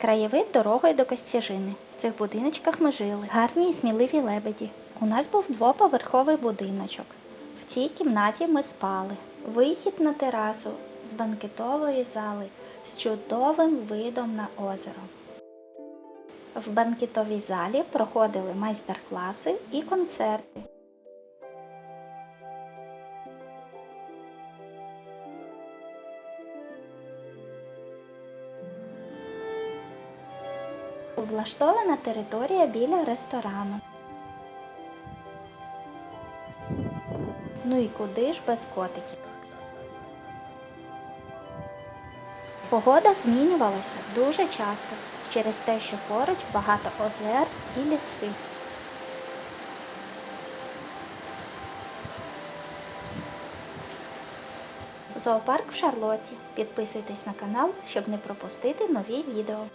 Краєвид дорогою до Костяжини. В цих будиночках ми жили. Гарні і сміливі лебеді. У нас був двоповерховий будиночок. В цій кімнаті ми спали. Вихід на терасу з банкетової зали з чудовим видом на озеро. В банкетовій залі проходили майстер-класи і концерти. Облаштована територія біля ресторану. Ну і куди ж без котиків? Погода змінювалася дуже часто через те, що поруч багато озер і ліси. Зоопарк в Шарлотті. Підписуйтесь на канал, щоб не пропустити нові відео.